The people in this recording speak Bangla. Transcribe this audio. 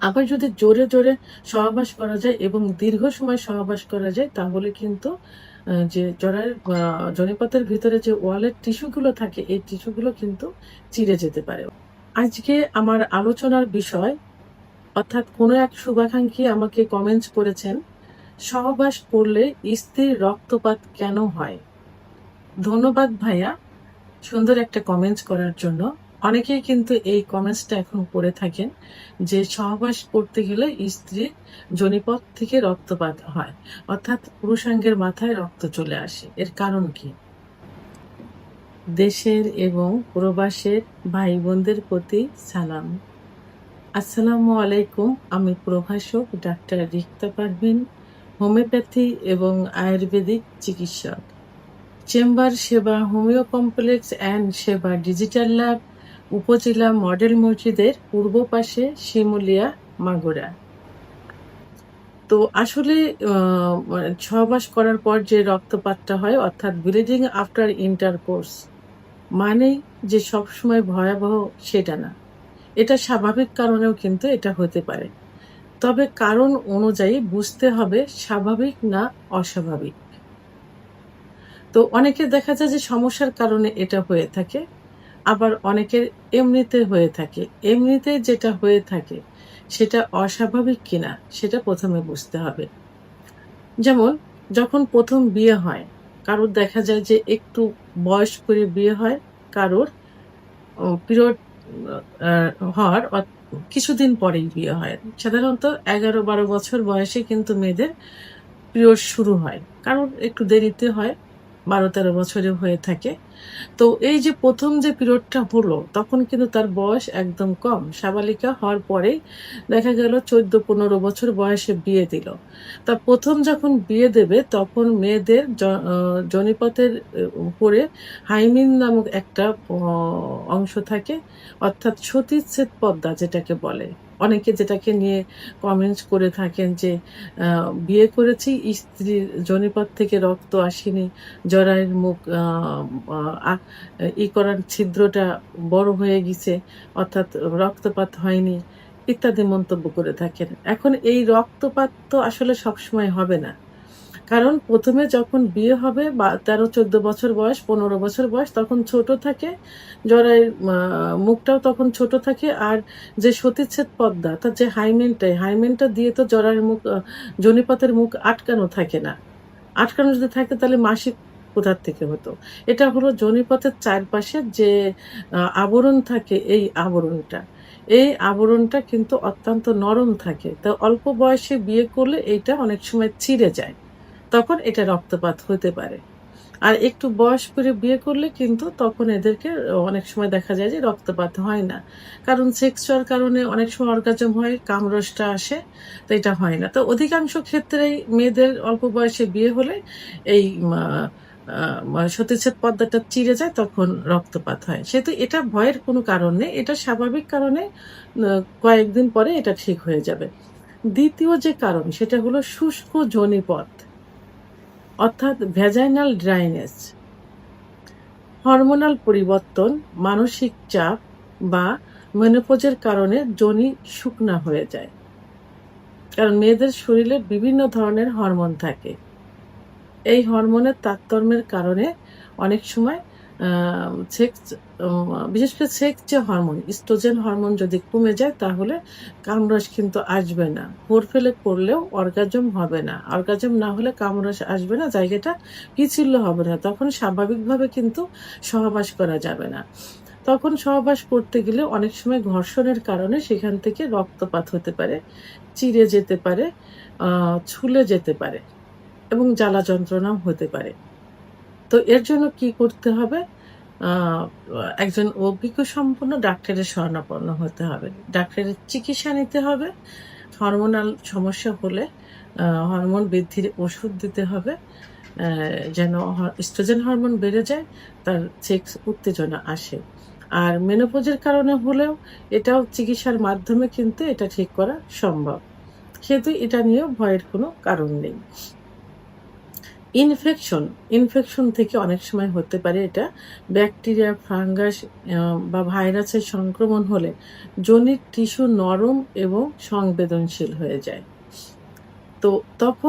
আবার যদি জোরে জোরে সহবাস করা যায় এবং দীর্ঘ সময় সহবাস করা যায় তাহলে কিন্তু যে জরায়ের আহ, জনিপথের ভিতরে যে ওয়ালের টিস্যুগুলো থাকে এই টিস্যুগুলো কিন্তু চিড়ে যেতে পারে। আজকে আমার আলোচনার বিষয় অর্থাৎ কোনো এক শুভাকাঙ্ক্ষী আমাকে কমেন্টস করেছেন সহবাস করলে স্ত্রীর রক্তপাত কেন হয়? ধন্যবাদ ভাইয়া সুন্দর একটা কমেন্টস করার জন্য। অনেকেই কিন্তু এই কমেন্টসটা এখন করে থাকেন যে সহবাস করতে গেলে স্ত্রীর জনিপথ থেকে রক্তপাত হয়, অর্থাৎ পুরুষাঙ্গের মাথায় রক্ত চলে আসে। এর কারণ কি? দেশের এবং প্রবাসের ভাই বোনদের প্রতি সালাম। আসসালামু আলাইকুম, আমি প্রভাষক ডাক্তার রিক্তা পারভিন, হোমিওপ্যাথি এবং আয়ুর্বেদিক চিকিৎসক। চেম্বার সেবা, হোমিও কমপ্লেক্স অ্যান্ড সেবা, ডিজিটাল ল্যাব উপজেলা মডেল মসজিদের পূর্ব পাশে শিমুলিয়া মাগুরা। তো আসলে আহ, সহবাস করার পর যে রক্তপাতটা হয় অর্থাৎ ব্লিডিং আফটার ইন্টারকোর্স মানে যে সবসময় ভয়াবহ সেটা না। এটা স্বাভাবিক কারণেও কিন্তু এটা হতে পারে। তবে কারণ অনুযায়ী বুঝতে হবে স্বাভাবিক না অস্বাভাবিক। তো অনেকে দেখা যায় যে সমস্যার কারণে এটা হয়ে থাকে। আবার অনেকের এমনিতে হয়ে থাকে। এমনিতে যেটা হয়ে থাকে, সেটা অস্বাভাবিক কিনা, সেটা প্রথমে বুঝতে হবে। যেমন, যখন প্রথম বিয়ে হয়, কারোর দেখা যায় যে একটু বয়স করে বিয়ে হয়, কারোর পিরিয়ড হওয়ার কিছুদিন পরেই বিয়ে হয়। সাধারণত এগারো বারো বছর বয়সে কিন্তু মেয়েদের পিরিয়ড শুরু হয়। কারণ একটু দেরিতে হয় বারো তেরো বছরে হয়ে থাকে। তো এই যে প্রথম যে পিরিয়ডটা হলো, তখন কিন্তু তার বয়স একদম কম। সাবালিকা হওয়ার পরেই দেখা গেল চোদ্দ পনেরো বছর বয়সে বিয়ে দিল। তা প্রথম যখন বিয়ে দেবে, তখন মেয়েদের জনিপথের উপরে হাইমিন নামক একটা অংশ থাকে, অর্থাৎ সতীচ্ছেদ পদ্মা যেটাকে বলে। অনেকে যেটাকে নিয়ে কমেন্টস করে থাকেন যে বিয়ে করেছি, স্ত্রীর জনিপথ থেকে রক্ত আসেনি, জরায়ের মুখ ই করার ছিদ্রটা বড় হয়ে গেছে, অর্থাৎ রক্তপাত হয়নি, ইত্যাদি মন্তব্য করে থাকেন। এখন এই রক্তপাত তো আসলে সবসময় হবে না। কারণ প্রথমে যখন বিয়ে হবে বা তেরো চোদ্দ বছর বয়স পনেরো বছর বয়স তখন ছোট থাকে জরায়ের মুখটাও তখন ছোট থাকে আর যে সতীচ্ছেদ পদ্মা তার যে হাইমেনটাই হাইমেনটা দিয়ে তো জরায়ের মুখ আহ, জনিপথের মুখ আটকানো থাকে না। আটকানো যদি থাকে তাহলে মাসিক কোথার থেকে হতো? এটা হলো জনিপথের চারপাশে যে আবরণ থাকে এই আবরণটা। এই আবরণটা কিন্তু অত্যন্ত নরম থাকে। তো অল্প বয়সে বিয়ে করলে এইটা অনেক সময় ছিঁড়ে যায়। তখন এটা রক্তপাত হতে পারে। আর একটু বয়স করে বিয়ে করলে কিন্তু তখন এদেরকে অনেক সময় দেখা যায় যে রক্তপাত হয় না। কারণ সেক্সুয়াল কারণে অনেক সময় অর্গাজম হয়, কামরসটা আসে, তো এটা হয় না। তো অধিকাংশ ক্ষেত্রেই মেয়েদের অল্প বয়সে বিয়ে হলে এই সতীচ্ছেদ পদ্মাটা চিড়ে যায়, তখন রক্তপাত হয়। সেহেতু এটা ভয়ের কোনো কারণ নেই। এটা স্বাভাবিক কারণে কয়েকদিন পরে এটা ঠিক হয়ে যাবে। দ্বিতীয় যে কারণ, সেটা হলো শুষ্ক যোনিপথ অর্থাৎ ভ্যাজাইনাল ড্রাইনেজ হরমোনাল পরিবর্তন, মানসিক চাপ বা মেনোপোজের কারণে যোনি শুকনা হয়ে যায়। কারণ মেয়েদের শরীরে বিভিন্ন ধরনের হরমোন থাকে। এই হরমোনের তারতম্যের কারণে অনেক সময় বিশেষ করে সেক্স যে হরমোন, ইস্ট্রোজেন হরমোন যদি কমে যায়, তাহলে কামরস কিন্তু আসবে না। ভোর ফেলে করলেও অর্গাজম হবে না। অর্গাজম না হলে কামরস আসবে না, জায়গাটা পিছিল্য হবে না। তখন স্বাভাবিকভাবে কিন্তু সহবাস করা যাবে না। তখন সহবাস করতে গেলে অনেক সময় ঘর্ষণের কারণে সেখান থেকে রক্তপাত হতে পারে, চিড়ে যেতে পারে ছুলে যেতে পারে এবং জ্বালা যন্ত্রণাও হতে পারে। তো এর জন্য কি করতে হবে? একজন অভিজ্ঞ সম্পন্ন ডাক্তারের শরণাপন্ন হতে হবে। ডাক্তারের চিকিৎসা নিতে হবে। হরমোনাল সমস্যা হলে হরমোন বৃদ্ধির ওষুধ দিতে হবে। যেন স্ট্রোজেন হরমোন বেড়ে যায়, তার সেক্স উত্তেজনা আসে। আর মেনোপোজের কারণে হলেও এটাও চিকিৎসার মাধ্যমে কিন্তু এটা ঠিক করা সম্ভব। সেহেতু এটা নিয়েও ভয়ের কোনো কারণ নেই। ইনফেকশন ইনফেকশন থেকে অনেক সময় হতে পারে এটা। ব্যাকটেরিয়া ফাঙ্গাস বা ভাইরাসের সংক্রমণ হলে জনির টিস্যু নরম এবং সংবেদনশীল হয়ে যায়। তো তখন